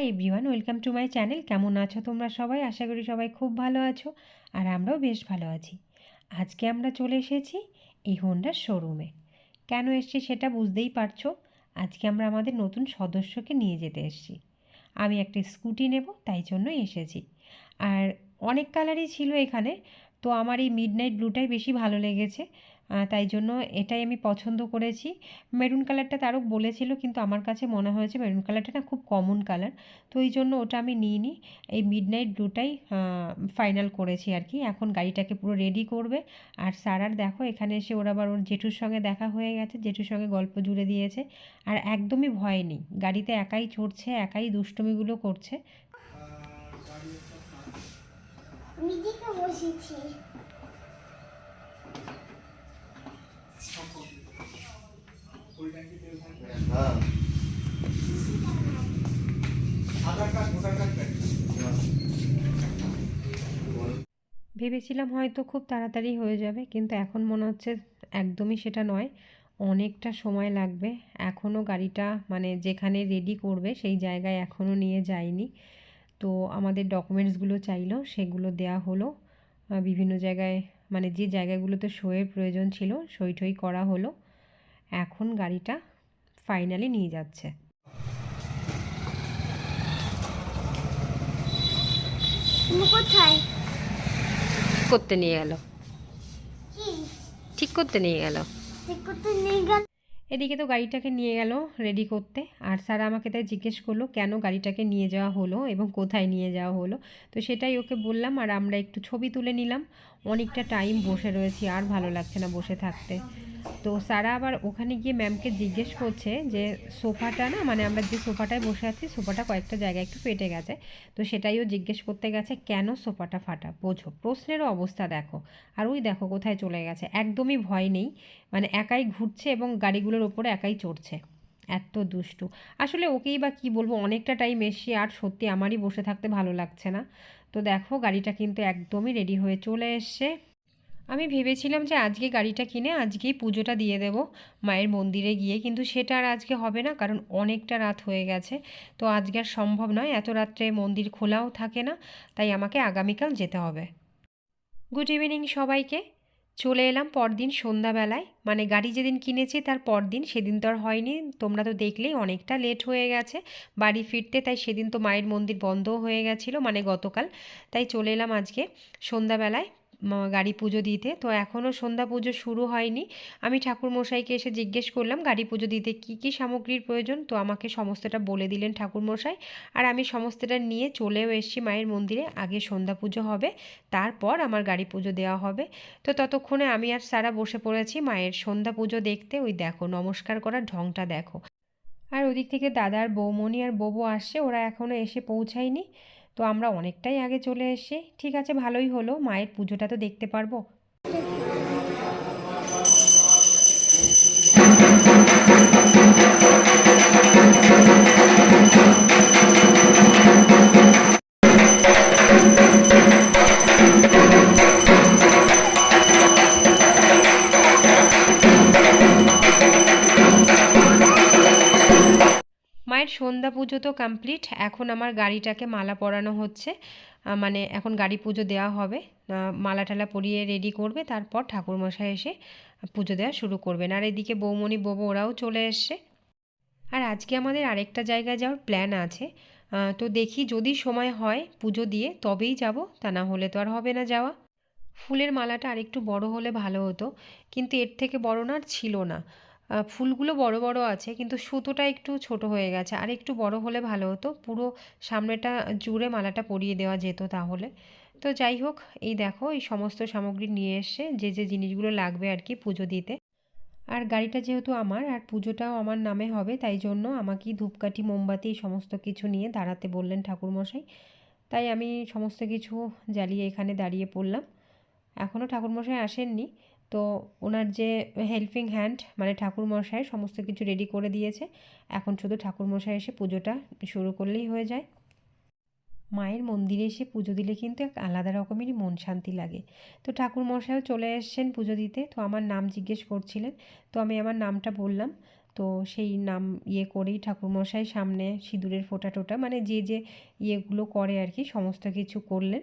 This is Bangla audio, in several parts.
Hi everyone, welcome to my channel. কেমন আছো তোমরা সবাই? আশা করি সবাই খুব ভালো আছো আর আমরাও বেশ ভালো আছি। আজকে আমরা চলে এসেছি এই হোন্ডার শোরুমে। কেন এসেছি সেটা বুঝতেই পারছ? আজকে আমরা আমাদের নতুন সদস্যকে নিয়ে যেতে এসেছি। আমি একটা স্কুটি নেব, তাই জন্যই এসেছি। আর অনেক কালারই ছিল এখানে, তো আমার এই মিড নাইট ব্লুটাই বেশি ভালো লেগেছে। তাই জন্য এটাই আমি পছন্দ করেছি। মেরুন কালারটা তারও বলেছিল, কিন্তু আমার কাছে মনে হয়েছে মেরুন কালারটা না খুব কমন কালার। তো এই জন্য ওটা আমি নিই। নি এই মিড নাইট ব্লুটাই ফাইনাল করেছি আর কি। এখন গাড়িটাকে পুরো রেডি করবে। আর সারার দেখো, এখানে এসে ওর আবার ওর জেঠুর সঙ্গে দেখা হয়ে গেছে। জেঠুর সঙ্গে গল্প জুড়ে দিয়েছে। আর একদমই ভয় নেই। গাড়িতে একাই চড়ছে, একাই দুষ্টুমিগুলো করছে। বসেছি। ভেবেছিলাম হয়তো খুব তাড়াতাড়ি হয়ে যাবে, কিন্তু এখন মনে হচ্ছে একদমই সেটা নয়। অনেকটা সময় লাগবে। এখনও গাড়িটা মানে যেখানে রেডি করবে সেই জায়গায় এখনও নিয়ে যায়নি তো আমাদের ডকুমেন্টসগুলো চাইলো, সেগুলো দেয়া হলো। বিভিন্ন জায়গায় মানে যে জায়গাগুলোতে শোয়ের প্রয়োজন ছিল সই ঠই করা হলো। এখন গাড়িটা ফাইনালি নিয়ে যাচ্ছে। তুমি কোথায়? করতে নিয়ে গেল। ঠিক করতে নিয়ে গেল। ঠিক করতে নিয়ে গেল? এদিকে তো গাড়িটাকে নিয়ে গেল রেডি করতে। আর স্যার আমাকে তাই জিজ্ঞেস করল কেন গাড়িটাকে নিয়ে যাওয়া হলো এবং কোথায় নিয়ে যাওয়া হলো? তো সেটাই ওকে বললাম আর আমরা একটু ছবি তুলে নিলাম। অনেকটা টাইম বসে রয়েছি, আর ভালো লাগছে না বসে থাকতে। তো সারা আবার ওখানে গিয়ে ম্যামকে জিজ্ঞেস করছে যে, সোফাটা না মানে আমরা যে সোফাটায় বসে আছি, সোফাটা কয়েকটা জায়গায় একটু ফেটে গেছে। তো সেটাইও জিজ্ঞেস করতে গেছে, কেন সোফাটা ফাটা? বোঝো, প্রশ্নেরও অবস্থা দেখো। আর ওই দেখো কোথায় চলে গেছে, একদমই ভয় নেই। মানে একাই ঘুরছে এবং গাড়িগুলোর ওপরে একাই চড়ছে। এত দুষ্টু। আসলে ওকেই বা কি বলব, অনেকটা টাইম এসছি, আর সত্যি আমারই বসে থাকতে ভালো লাগছে না। তো দেখো গাড়িটা কিন্তু একদমই রেডি হয়ে চলে এসছে। আমি ভেবেছিলাম যে আজকে গাড়িটা কিনে আজকেই পুজোটা দিয়ে দেব। মায়ের মন্দিরে গিয়ে কিন্তু সেটা আর আজকে হবে না, কারণ অনেকটা রাত হয়ে গেছে। তো আজকে আর সম্ভব নয়, এত রাত্রে মন্দির খোলাও থাকে না, তাই আমাকে আগামীকাল যেতে হবে। গুড ইভিনিং সবাইকে। চলে এলাম পরদিন সন্ধ্যাবেলায়। মানে গাড়ি যেদিন কিনেছি তার পরদিন, সেদিন তো আর হয়নি। তোমরা তো দেখলেই অনেকটা লেট হয়ে গেছে। বাড়ি ফিরতে তাই সেদিন তো মায়ের মন্দির বন্ধও হয়ে গেছিল মানে গতকাল। তাই চলে এলাম আজকে সন্ধ্যাবেলায়। গাড়ি পুজো দিতে। তো এখনও সন্ধ্যা পুজো শুরু হয়নি। আমি ঠাকুর মশাইকে এসে জিজ্ঞেস করলাম, গাড়ি পুজো দিতে কি কি সামগ্রীর প্রয়োজন? তো আমাকে সমস্তটা বলে দিলেন ঠাকুর মশাই আর আমি সমস্তটা নিয়ে চলেও এসেছি মায়ের মন্দিরে। আগে সন্ধ্যা পুজো হবে, তারপর আমার গাড়ি পুজো দেওয়া হবে। তো ততক্ষণে আমি আর সারা বসে পড়েছি মায়ের সন্ধ্যা পুজো দেখতে। ওই দেখো, নমস্কার করার ঢংটা দেখো। আর ওদিক থেকে দাদার বৌমণি আর ববু আসছে, ওরা এখনও এসে পৌঁছায়নি। তো আমরা অনেকটাই আগে চলে এসে ঠিক আছে, ভালোই হলো। মায়ের পুজোটা তো দেখতে পারব। কমপ্লিট এখন আমার গাড়িটাকে মালা পরানো হচ্ছে। মানে এখন গাড়ি পুজো দেওয়া হবে। মালা টালা পরিয়ে রেডি করবে, তারপর ঠাকুরমশাই এসে পুজো দেওয়া শুরু করবেন। আর এদিকে বৌমণি বউ ওরাও চলে এসছে। আর আজকে আমাদের আরেকটা জায়গায় যাওয়ার প্ল্যান আছে। তো দেখি যদি সময় হয় পুজো দিয়ে তবেই যাব, তা না হলে তো আর হবে না যাওয়া। ফুলের মালাটা আরেকটু বড় হলে ভালো হতো, কিন্তু এর থেকে বড় না আর ছিল না। ফুলগুলো বড় বড় আছে, কিন্তু সুতোটা একটু ছোট হয়ে গেছে। আর একটু বড় হলে ভালো হতো। পুরো সামনেটা জুড়ে মালাটা পরিয়ে দেওয়া যেত তাহলে। তো যাই হোক, এই দেখো, এই সমস্ত সামগ্রী নিয়ে এসে যে যে জিনিসগুলো লাগবে আর কি পুজো দিতে। আর গাড়িটা যেহেতু আমার, আর পুজোটাও আমার নামে হবে, তাই জন্য আমাকে ধূপকাঠি, মোমবাতি সমস্ত কিছু নিয়ে দাঁড়াতে বললেন ঠাকুরমশাই। তাই আমি সমস্ত কিছু জ্বালিয়ে এখানে দাঁড়িয়ে পড়লাম। এখনও ঠাকুরমশাই আসেননি। তো ওনার যে হেল্পিং হ্যান্ড মানে ঠাকুরমশাই সমস্ত কিছু রেডি করে দিয়েছে। এখন শুধু ঠাকুরমশাই এসে পুজোটা শুরু করলেই হয়ে যায়। মায়ের মন্দিরে এসে পুজো দিলে কিন্তু এক আলাদা রকমেরই মন শান্তি লাগে। তো ঠাকুরমশাইও চলে এসেছেন পুজো দিতে। তো আমার নাম জিজ্ঞেস করছিলেন। তো আমি আমার নামটা বললাম। তো সেই নাম ইয়ে করেই ঠাকুরমশাই সামনে সিঁদুরের ফোঁটা টোটা মানে যে যে ইয়েগুলো করে আর কি, সমস্ত কিছু করলেন।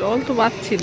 জল তো বাচ্ছিল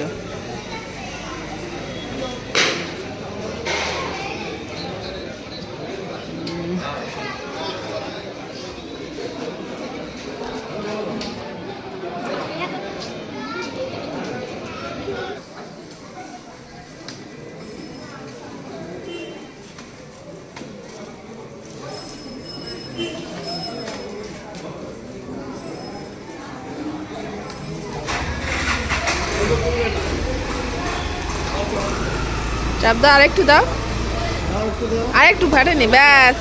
চাপ দাও আরেকটু দাও। আরেকটু ফাটেনি ব্যাস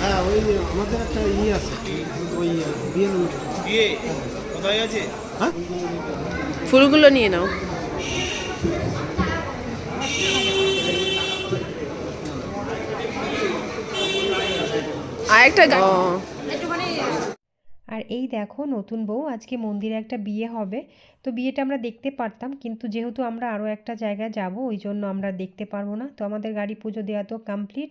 হ্যাঁ আমাদের একটা ইয়ে আছে ওই বিয়ে বিয়ে? কোথায় আছে? হ্যাঁ? ফুলগুলো নিয়ে নাও। আরেকটা গা- ও। আর এই দেখো নতুন বউ, আজকে মন্দিরে একটা বিয়ে হবে। তো বিয়েটা আমরা দেখতে পারতাম, কিন্তু যেহেতু আমরা আরও একটা জায়গায় যাব, ওই জন্য আমরা দেখতে পারব না। তো আমাদের গাড়ি পুজো দেওয়া তো কমপ্লিট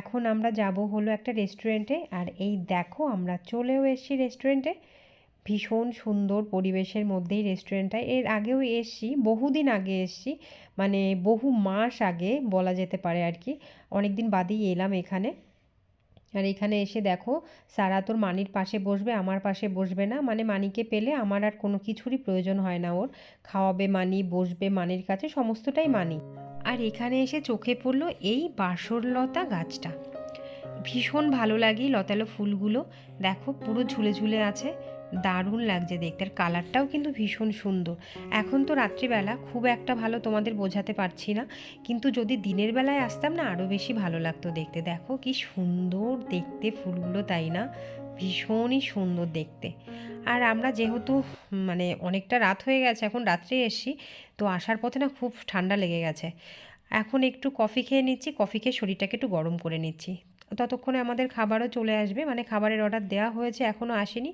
এখন আমরা যাব হলো একটা রেস্টুরেন্টে আর এই দেখো আমরা চলেও এসেছি রেস্টুরেন্টে ভীষণ সুন্দর পরিবেশের মধ্যেই রেস্টুরেন্টটা এর আগেও এসছি, বহুদিন আগে এসছি। মানে বহু মাস আগে বলা যেতে পারে আর কি। অনেক দিন বাদেই এলাম এখানে। আর এখানে এসে দেখো, সারা তোর মানির পাশে বসবে, আমার পাশে বসবে না। মানে মানিকে পেলে আমার আর কোনো কিছুরই প্রয়োজন হয় না ওর। খাওয়াবে মানি, বসবে মানির কাছে, সমস্তটাই মানি। আর এখানে এসে চোখে পড়ল এই বাসরলতা গাছটা। ভীষণ ভালো লাগে লতালো ফুলগুলো। দেখো পুরো ঝুলে ঝুলে আছে। দারুণ লাগছে দেখতে, আর কালারটাও কিন্তু ভীষণ সুন্দর। এখন তো রাত্রিবেলা, খুব একটা ভালো তোমাদের বোঝাতে পারছি না, কিন্তু যদি দিনের বেলায় আসতাম না আরও বেশি ভালো লাগতো দেখতে। দেখো কি সুন্দর দেখতে ফুলগুলো, তাই না? ভীষণই সুন্দর দেখতে। আর আমরা যেহেতু মানে অনেকটা রাত হয়ে গেছে, এখন রাত্রে এসছি, তো আসার পথে না খুব ঠান্ডা লেগে গেছে। এখন একটু কফি খেয়ে নিচ্ছি কফি খেয়ে শরীরটাকে একটু গরম করে নিচ্ছি। ততক্ষণে আমাদের খাবারও চলে আসবে মানে খাবারের অর্ডার দেওয়া হয়েছে এখনও আসেনি।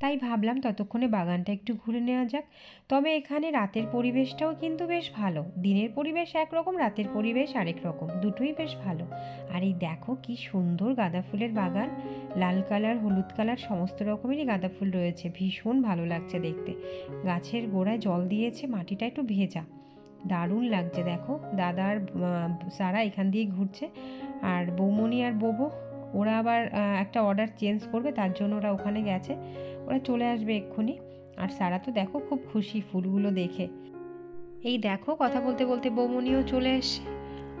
তাই ভাবলাম ততক্ষণে বাগানটা একটু ঘুরে নেওয়া যাক। তবে এখানে রাতের পরিবেশটাও কিন্তু বেশ ভালো। দিনের পরিবেশ একরকম রাতের পরিবেশ আরেক রকম। দুটোই বেশ ভালো। আর এই দেখো কি সুন্দর গাঁদা ফুলের বাগান। লাল কালার হলুদ কালার সমস্ত রকমেরই গাঁদা ফুল রয়েছে। ভীষণ ভালো লাগছে দেখতে। গাছের গোড়ায় জল দিয়েছে মাটিটা একটু ভেজা। দারুণ লাগছে দেখো। দাদার আহ, সারা এখান দিয়ে ঘুরছে। আর বৌমনি আর বোবো ওরা আবার একটা অর্ডার চেঞ্জ করবে তার জন্য ওরা ওখানে গেছে। ওরা চলে আসবে এক্ষুনি। আর সারা তো দেখো খুব খুশি ফুলগুলো দেখে। এই দেখো কথা বলতে বলতে বৌমনিও চলে আসে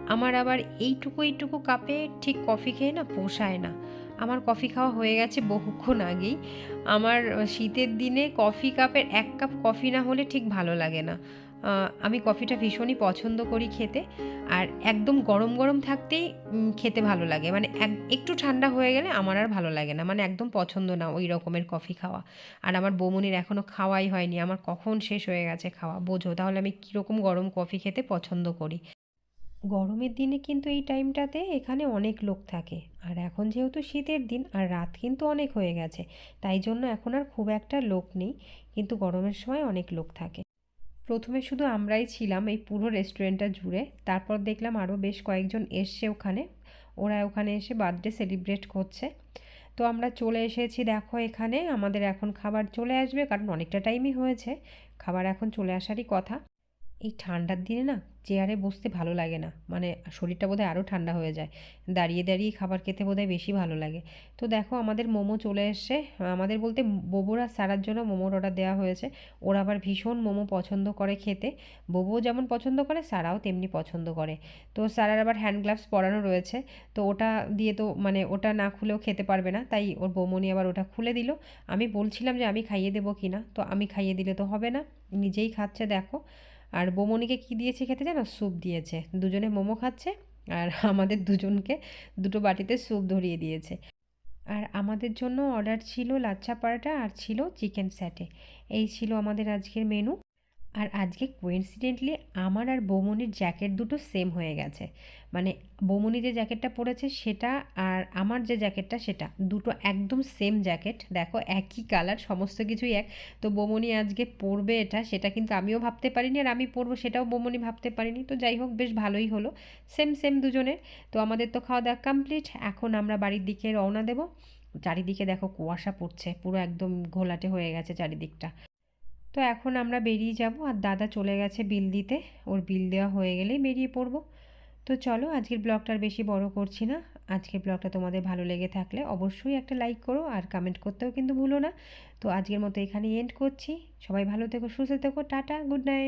আমার আবার এইটুকু এইটুকু কাপে ঠিক কফি খেয়ে না পোষায় না। আমার কফি খাওয়া হয়ে গেছে বহুক্ষণ আগেই। আমার শীতের দিনে কফি কাপের এক কাপ কফি না হলে ঠিক ভালো লাগে না। আমি কফিটা ভীষণই পছন্দ করি খেতে। আর একদম গরম গরম থাকতেই খেতে ভালো লাগে। মানে এক- একটু ঠান্ডা হয়ে গেলে আমার আর ভালো লাগে না। মানে একদম পছন্দ না ওই রকমের কফি খাওয়া। আর আমার বৌমনির এখনও খাওয়াই হয়নি। আমার কখন শেষ হয়ে গেছে খাওয়া, বোঝো? তাহলে আমি কীরকম গরম কফি খেতে পছন্দ করি? গরমের দিনে কিন্তু এই টাইমটাতে এখানে অনেক লোক থাকে। আর এখন যেহেতু শীতের দিন, আর রাত কিন্তু অনেক হয়ে গেছে, তাই জন্য এখন আর খুব একটা লোক নেই। কিন্তু গরমের সময় অনেক লোক থাকে। প্রথমে শুধু আমরাই ছিলাম এই পুরো রেস্টুরেন্টটা জুড়ে। তারপর দেখলাম আরও বেশ কয়েকজন এসছে ওখানে। ওরা ওখানে এসে বার্থডে সেলিব্রেট করছে। তো আমরা চলে এসেছি দেখো এখানে। আমাদের এখন খাবার চলে আসবে কারণ অনেকটা টাইমই হয়েছে। খাবার এখন চলে আসারই কথা। এই ঠান্ডার দিনে না চেয়ারে বসতে ভালো লাগে না। মানে শরীরটা বোধহয় আরও ঠান্ডা হয়ে যায়। দাঁড়িয়ে দাঁড়িয়ে খাবার খেতে বোধহয় বেশি ভালো লাগে। তো দেখো আমাদের মোমো চলে এসছে। আমাদের বলতে বোবোর আর সারার জন্য মোমোর অর্ডার দেওয়া হয়েছে। ওরা আবার ভীষণ মোমো পছন্দ করে খেতে। বোবো যেমন পছন্দ করে, সারাও তেমনি পছন্দ করে। তো সারার আবার হ্যান্ড গ্লাভস পরানো রয়েছে। তো ওটা দিয়ে তো মানে ওটা না খুলেও খেতে পারবে না। তাই ওর বৌমনি আবার ওটা খুলে দিল। আমি বলছিলাম যে আমি খাইয়ে দেবো কি না তো আমি খাইয়ে দিলে তো হবে না। নিজেই খাচ্ছে, দেখো। আর বৌমনিকে কি দিয়েছে খেতে জানো? স্যুপ দিয়েছে। দুজনে মোমো খাচ্ছে আর আমাদের দুজনকে দুটো বাটিতে স্যুপ ধরিয়ে দিয়েছে। আর আমাদের জন্য অর্ডার ছিল লাচ্ছা পরাটা আর ছিল চিকেন স্যাটে এই ছিল আমাদের আজকের মেনু আর আজকে কোইন্সিডেন্টলি আমার আর বৌমনির জ্যাকেট দুটো সেম হয়ে গেছে। মানে বৌমনি যে জ্যাকেটটা পরেছে সেটা আর আমার যে জ্যাকেটটা সেটা দুটো একদম সেম জ্যাকেট দেখো একই কালার সমস্ত কিছুই এক। তো বৌমনি আজকে পরবে এটা, সেটা কিন্তু আমিও ভাবতে পারিনি আর আমি পরবো সেটাও বৌমনি ভাবতে পারিনি। তো যাই হোক, বেশ ভালোই হলো। সেম সেম দুজনের। তো আমাদের তো খাওয়া দাওয়া কমপ্লিট এখন আমরা বাড়ির দিকে রওনা দেব। চারিদিকে দেখো কুয়াশা পড়ছে, পুরো একদম ঘোলাটে হয়ে গেছে চারিদিকটা। তো এখন আমরা বেরিয়ে যাব আর দাদা চলে গেছে বিল দিতে। ওর বিল দেওয়া হয়ে গেলেই বেরিয়ে পড়ব। তো চলো আজকের ব্লগটা আর বেশি বড় করছি না। আজকের ব্লগটা তোমাদের ভালো লেগে থাকলে অবশ্যই একটা লাইক করো আর কমেন্ট করতেও কিন্তু ভুলো না। তো আজকের মতো এখানে এন্ড করছি। সবাই ভালো থেকো, সুস্থ থেকো, টাটা গুড নাইট